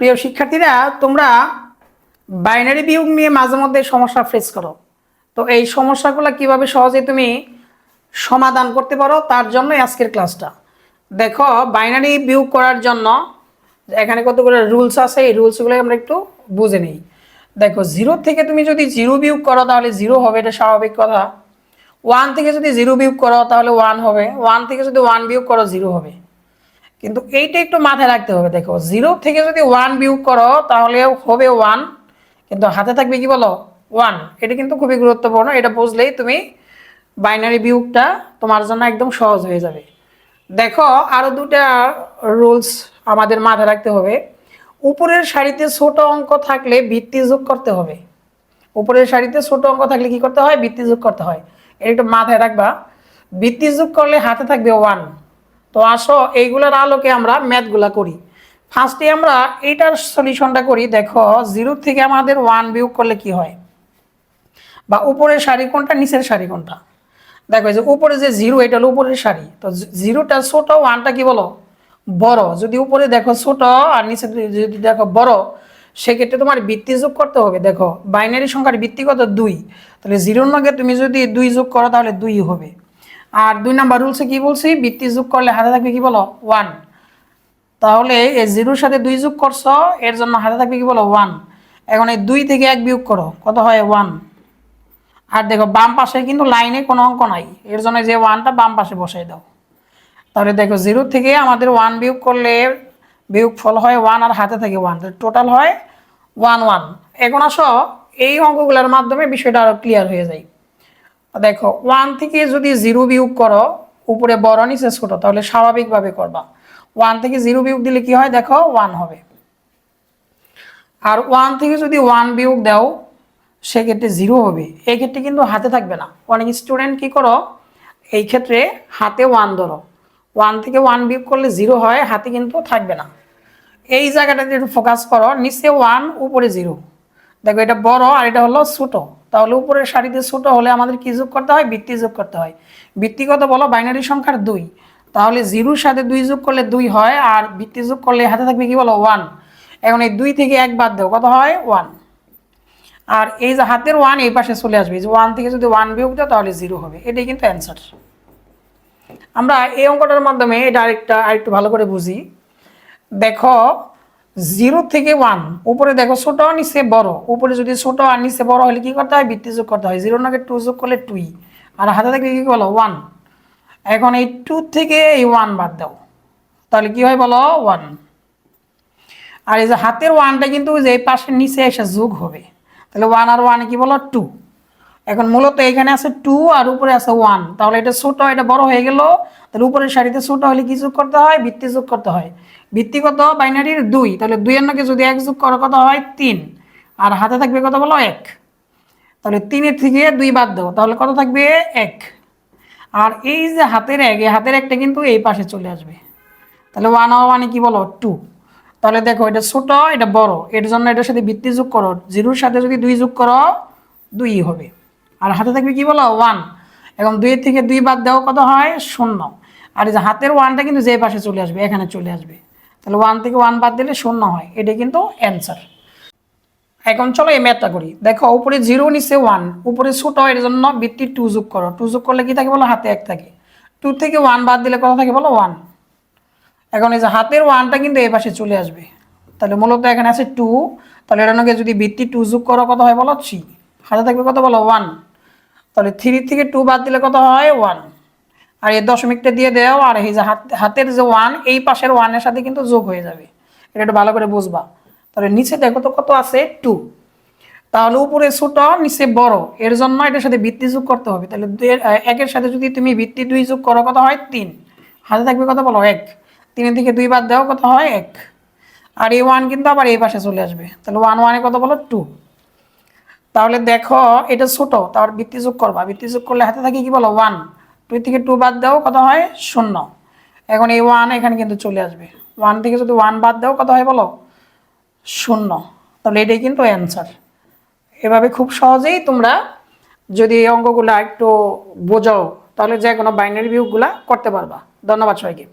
প্রিয় শিক্ষার্থীরা, তোমরা বাইনারি বিয়োগ নিয়ে মাঝে মধ্যে সমস্যা ফেস করো। তো এই সমস্যাগুলো কীভাবে সহজে তুমি সমাধান করতে পারো, তার জন্যই আজকের ক্লাসটা দেখো বাইনারি বিয়োগ করার জন্য এখানে কতগুলো রুলস আছে, এই রুলসগুলো আমরা একটু বুঝে নিই। দেখো জিরো থেকে তুমি যদি জিরো বিয়োগ করো, তাহলে জিরো হবে, এটা স্বাভাবিক কথা। ওয়ান থেকে যদি জিরো বিয়োগ করো, তাহলে ওয়ান হবে। ওয়ান থেকে যদি ওয়ান বিয়োগ করো জিরো হবে। কিন্তু এইটা একটু মাথায় রাখতে হবে, দেখো জিরো থেকে যদি ওয়ান বিয়োগ করো তাহলে হবে ওয়ান কিন্তু হাতে থাকবে কি বলো? ওয়ান এটা কিন্তু খুবই গুরুত্বপূর্ণ, এটা বুঝলেই তুমি বাইনারি বিয়োগটা তোমার জন্য একদম সহজ হয়ে যাবে। দেখো আরও দুটা রুলস আমাদের মাথায় রাখতে হবে। উপরের সারিতে ছোট অঙ্ক থাকলে ভিত্তি যোগ করতে হবে। উপরের সারিতে ছোট অঙ্ক থাকলে কি করতে হয়? ভিত্তি যোগ করতে হয়। এটা একটু মাথায় রাখবা। ভিত্তি যোগ করলে হাতে থাকবে ওয়ান তো আসো, এইগুলার আলোকে আমরা ম্যাথগুলা করি। ফার্স্টে আমরা এইটার সলিউশনটা করি, দেখো জিরো থেকে আমাদের ওয়ান বিয়োগ করলে কি হয়? বা উপরের শাড়ি কোনটা, নিচের শাড়ি কোনটা? দেখো যে উপরে যে জিরো এটা হলো উপরের শাড়ি তো জিরোটা ছোট ওয়ানটা কি বলো? বড়। যদি উপরে দেখো ছোট আর নিচে যদি দেখো বড়, সেক্ষেত্রে তোমার বৃত্তি যোগ করতে হবে। দেখো বাইনারি সংখ্যার বৃত্তি কত? দুই। তাহলে জিরোর নগে তুমি যদি দুই যোগ করো, তাহলে দুই হবে। আর দুই নাম্বার রুলসে কি বলছি? বৃত্তি যোগ করলে হাতে থাকবে কি বলো? ওয়ান তাহলে এই জিরোর সাথে দুই যোগ করছ, এর জন্য হাতে থাকবে কি বলো? ওয়ান এখন এই দুই থেকে এক বিয়োগ করো, কত হয়? ওয়ান আর দেখো, বাম পাশে কিন্তু লাইনে কোনো অঙ্ক নাই। এর জন্য যে ওয়ানটা বাম পাশে বসাই দাও। তাহলে দেখো, জিরো থেকে আমাদের ওয়ান বিয়োগ করলে বিয়োগ ফল হয় ওয়ান আর হাতে থাকে ওয়ান টোটাল হয় ওয়ান ওয়ান এখন আসো, এই অঙ্কগুলোর মাধ্যমে বিষয়টা আরও ক্লিয়ার হয়ে যায়। দেখো ওয়ান থেকে যদি জিরো বিয়োগ করো, উপরে বড় নিচে ছোটো, তাহলে স্বাভাবিকভাবে করবা। ওয়ান থেকে জিরো বিয়োগ দিলে কি হয়? দেখো ওয়ান হবে। আর ওয়ান থেকে যদি ওয়ান বিয়োগ দাও, সেক্ষেত্রে জিরো হবে। এই ক্ষেত্রে কিন্তু হাতে থাকবে না। অনেক স্টুডেন্ট কি করো? এই ক্ষেত্রে হাতে ওয়ান ধরো। ওয়ান থেকে ওয়ান বিয়োগ করলে জিরো হয়, হাতে কিন্তু থাকবে না। এই জায়গাটাতে একটু ফোকাস করো, নিচে ওয়ান উপরে জিরো দেখো, এটা বড় আর এটা হলো ছোটো। তাহলে উপরের সারিতে ছোটো হলে আমাদের কি যোগ করতে হয়? বৃত্তি যোগ করতে হয়। বৃত্তি কত বলো বাইনারি সংখ্যার দুই। তাহলে জিরোর সাথে দুই যোগ করলে দুই হয়, আর বৃত্তি যোগ করলে হাতে থাকবে কি বলো? ওয়ান এখন এই দুই থেকে এক বাদ দেও, কত হয়? ওয়ান আর এই যে হাতের ওয়ান এই পাশে চলে আসবে। যে ওয়ান থেকে যদি ওয়ান বিয়োগ দাও, তাহলে জিরো হবে। এটাই কিন্তু অ্যান্সার আমরা এই অঙ্কটার মাধ্যমে এটা আরেকটা, আরেকটু ভালো করে বুঝি। দেখো জিরো থেকে ওয়ান উপরে দেখো ছোট নিচে বড়, উপরে যদি ছোট আর নিচে বড় হলে কি করতে হয়? বৃত্তি যোগ করতে হয়। জিরো নাকি টু যোগ করলে টুই আর হাতে থাকলে কি বলো? ওয়ান এখন এই টু থেকে এই ওয়ান বাদ দাও। তাহলে কি হয় বলো? ওয়ান আর এই যে হাতের ওয়ানটা কিন্তু যে পাশের নিচে এসে যোগ হবে। তাহলে ওয়ান আর ওয়ান কি বলো? টু এখন মূলত এখানে আছে টু আর উপরে আছে ওয়ান তাহলে এটা ছোট, এটা বড় হয়ে গেল। তাহলে উপরের সারিতে ছোট হলে কি যোগ করতে হয়? বৃত্তি যোগ করতে হয়। বৃত্তি কত? বাইনারির দুই। তাহলে দুইয়ের নাকি যদি এক যোগ করো কথা হয়? তিন। আর হাতে থাকবে কত বলো? এক। তাহলে তিনের থেকে দুই বাদ দাও। তাহলে কত থাকবে? এক। আর এই যে হাতের এক, এই হাতের একটা কিন্তু এই পাশে চলে আসবে। তাহলে ওয়ান ওয়ানে কি বলো? টু তাহলে দেখো, এটা ছোট, এটা বড়। এর জন্য এটার সাথে বৃত্তি যোগ করো। জিরোর সাথে যদি দুই যোগ করো, দুই হবে। আর হাতে থাকবে কি বলো? ওয়ান এখন দুইয়ের থেকে দুই বাদ দেওয়া কত হয়? শূন্য। আর এই যে হাতের ওয়ানটা কিন্তু যে পাশে চলে আসবে, এখানে চলে আসবে। তাহলে ওয়ান থেকে ওয়ান বাদ দিলে শূন্য হয়। এটা কিন্তু অ্যান্সার এখন চলো এই ম্যাথটা করি। দেখো, উপরে জিরো নিচে ওয়ান উপরে ছোট, এর জন্য বৃত্তি টু যোগ করো। টু যোগ করলে কি থাকে বলো? হাতে এক থাকে। টু থেকে ওয়ান বাদ দিলে কত থাকে বলো? ওয়ান এখন এই যে হাতের ওয়ানটা কিন্তু এই পাশে চলে আসবে। তাহলে মূলত এখানে আছে টু তাহলে এটা যদি বৃত্তি টু যোগ করো, কত হয় বলো? থ্রি হাতে থাকবে কত বলো? ওয়ান তাহলে থ্রি থেকে টু বাদ দিলে কত হয়? ওয়ান আর এই দশমিকটা দিয়ে দেও, আর এই যে হাত হাতের যে ওয়ান এই পাশের ওয়ানের সাথে কিন্তু যোগ হয়ে যাবে। এটা একটু ভালো করে বুঝবা। তাহলে নিচে দেখো তো কত আছে? টু তাহলে উপরে ছোট, নিচে বড়। এর জন্য এটার সাথে ভিত্তি যোগ করতে হবে। তাহলে একের সাথে যদি তুমি ভিত্তি দুই যোগ করো, কত হয়? তিন। হাতে থাকবে কত বলো? এক। তিনের দিকে দুই বাদ দেওয়া কত হয়? এক। আর এই ওয়ান কিন্তু আবার এই পাশে চলে আসবে। তাহলে ওয়ান ওয়ানে কত বলো? টু তাহলে দেখো, এটা ছোট তার বৃত্তি যোগ করবা। বৃত্তি যোগ করলে হাতে থাকে কি বলো? ওয়ান দুই থেকে টু বাদ দাও, কত হয়? শূন্য। এখন এই ওয়ান এখানে কিন্তু চলে আসবে। ওয়ান থেকে যদি ওয়ান বাদ দাও, কত হয় বলো? শূন্য। তাহলে এটাই কিন্তু অ্যান্সার এভাবে খুব সহজেই তোমরা যদি এই অঙ্কগুলো একটু বোঝাও, তাহলে যে কোনো বাইনারি ভিউগুলা করতে পারবা। ধন্যবাদ সবাইকে।